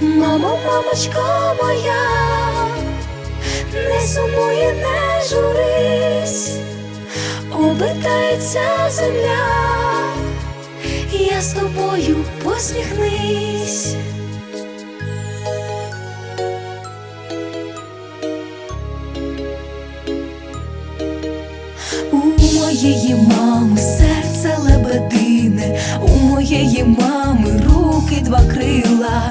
Мамо, мамочко моя, не сумуй і не журись, обертається земля, я з тобою посміхнись. У моєї мами серце лебедине, у моєї мами руки два крила,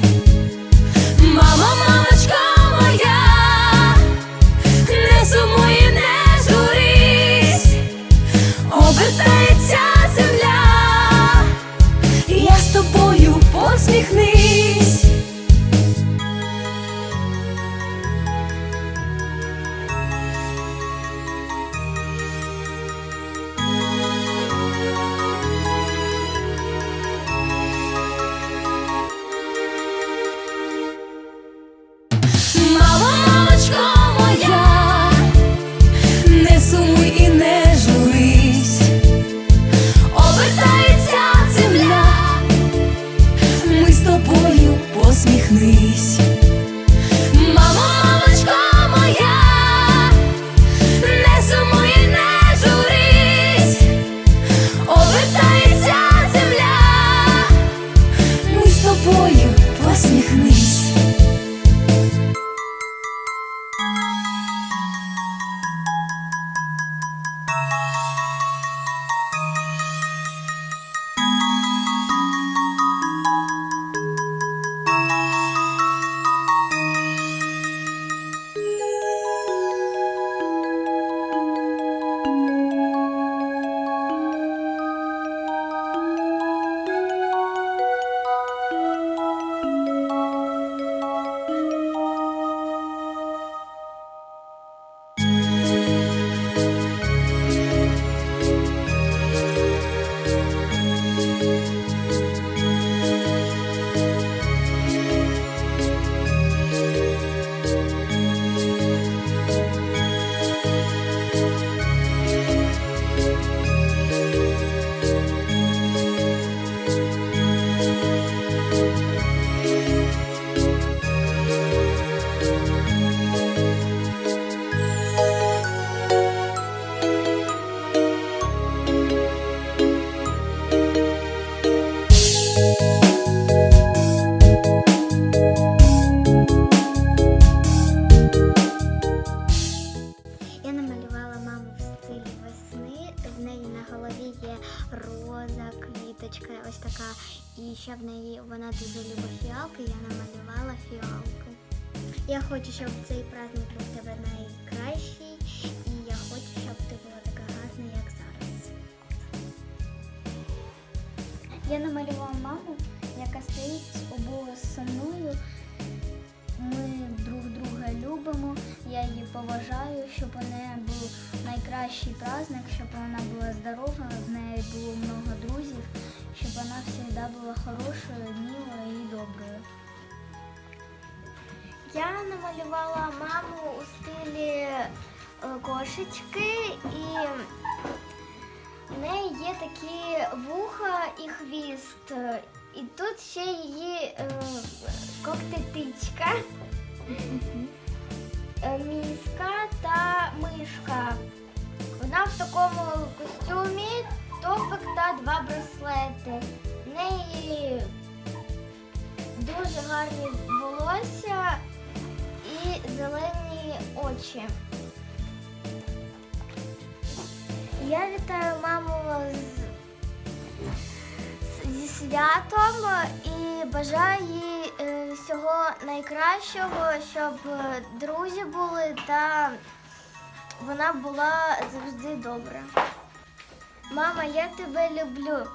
Фіалки. Я намалювала фіалку. Я хочу, щоб цей праздник був тебе найкращий, і я хочу, щоб ти була така гарна, як зараз. Я намалювала маму, яка стоїть обоє со мною. Ми друг друга любимо, я її поважаю, щоб у неї був найкращий праздник, щоб вона була здорова, в неї було много друзів, щоб вона завжди була хорошою, милою і доброю. Я намалювала маму у стилі е, кошечки і в неї є такі вуха і хвіст. І тут ще її е, когтетичка, е, міска та мишка. Вона в такому костюмі, топик та два браслети. В неї дуже гарні волосся і зелені очі. Я вітаю маму святом і бажаю їй е, всього найкращого, щоб друзі були та вона була завжди добра. Мама, я тебе люблю.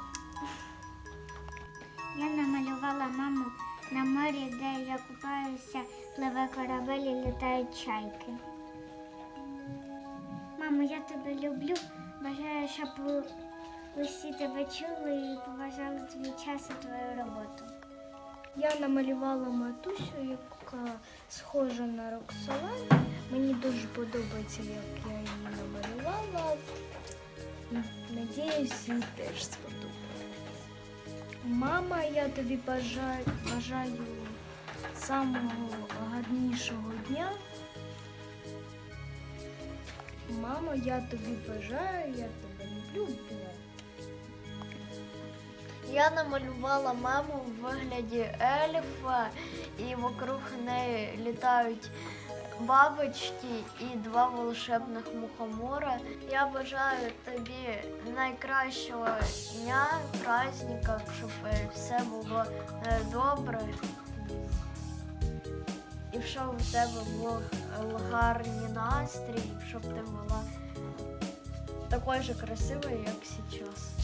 Я намалювала маму на морі, де я купаюся, пливе корабель і літають чайки. Мамо, я тебе люблю. Бажаю, щоб усі тебе чули і поважали твій час і твою роботу. Я намалювала матусю, яка схожа на Роксолан. Мені дуже подобається, як я її намалювала. Надіюсь, їй теж сподобається. Мама, я тобі бажаю, бажаю самого гарнішого дня. Мамо, я тобі бажаю, я тебе люблю. Я намалювала маму в вигляді ельфа, і вокруг неї літають бабочки і два волшебних мухомора. Я бажаю тобі найкращого дня, праздника, щоб е, все було е, добре. І щоб у тебе був е, гарний настрій, щоб ти була такою же красивою, як зараз.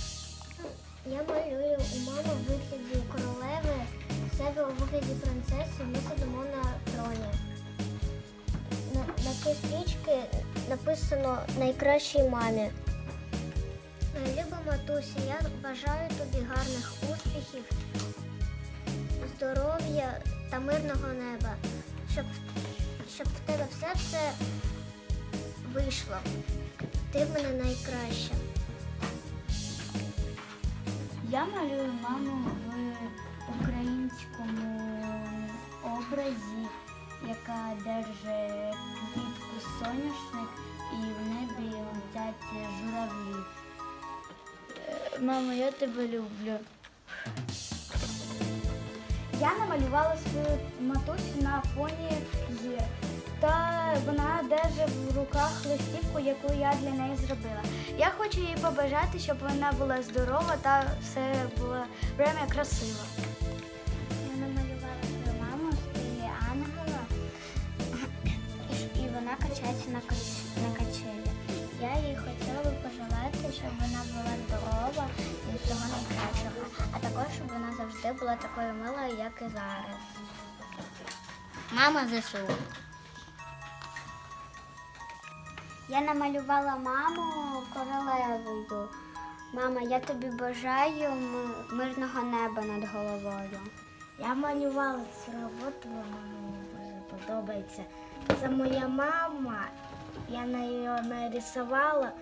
Я малюю у мами в вигляді королеви, в себе у вигляді принцеси, ми сидимо на троні. На, на цій стрічці написано найкращій мамі. Люба матуся, я бажаю тобі гарних успіхів, здоров'я та мирного неба, щоб, щоб в тебе все все вийшло. Ти в мене найкраща. Я малюю маму в українському образі, яка держить квітку соняшник і в небі летять журавлі. Мамо, я тебе люблю. Я намалювала свою матусю на фоні гір. Та вона держить в руках листівку, яку я для неї зробила. Я хочу їй побажати, щоб вона була здорова та все було время красиво. Я намалювала свою маму в стилі ангела, і, вона качається на, кач- на качелі. Я їй хотіла би пожелати, щоб вона була здорова і всього найкращого, а також щоб вона завжди була такою милою, як і зараз. Мама ЗСУ. Я намалювала маму королевою. Мама, я тобі бажаю мирного неба над головою. Я малювала цю роботу, мені дуже подобається. Це моя мама, я на її нарисувала,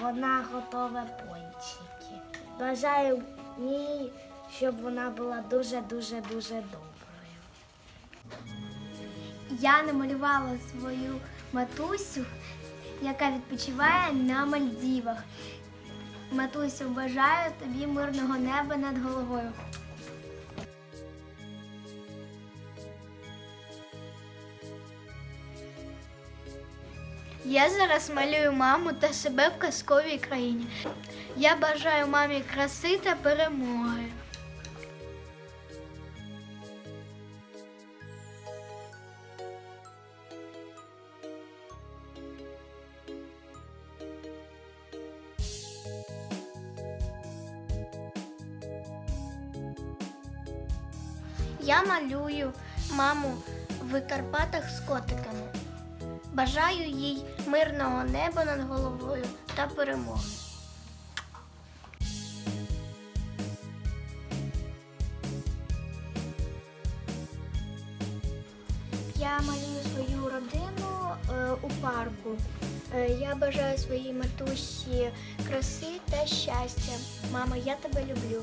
вона готова пончики. Бажаю їй, щоб вона була дуже-дуже дуже доброю. Я намалювала свою матусю, яка відпочиває на Мальдівах. Матусю, бажаю тобі мирного неба над головою. Я зараз малюю маму та себе в казковій країні. Я бажаю мамі краси та перемоги. Я малюю маму в Карпатах з котиками. Бажаю їй мирного неба над головою та перемоги. Я малюю свою родину е, у парку. Е, я бажаю своїй матусі краси та щастя. Мама, я тебе люблю.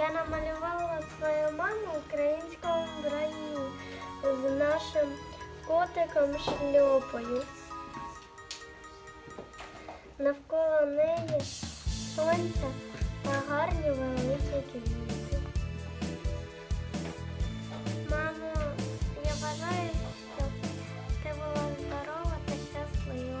Я намалювала свою маму в українському вбранні з нашим котиком шльопою. Навколо неї сонце та гарні великі квіти. Мамо, я бажаю, щоб ти була здорова та щаслива.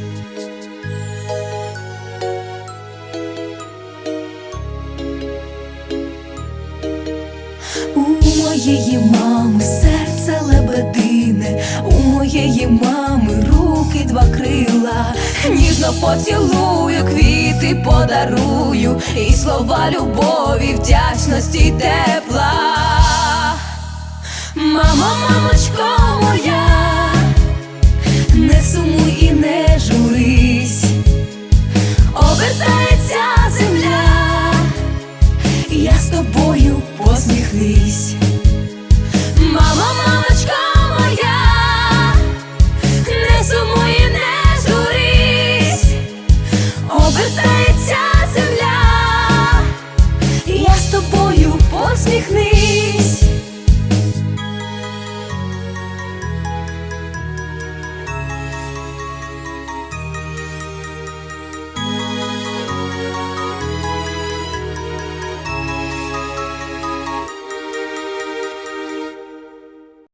Моєї мами серце лебедине, у моєї мами руки два крила, ніжно поцілую, квіти подарую, і слова любові, вдячності тепла. Мамо, мамочко обертається земля, я з тобою посміхнись.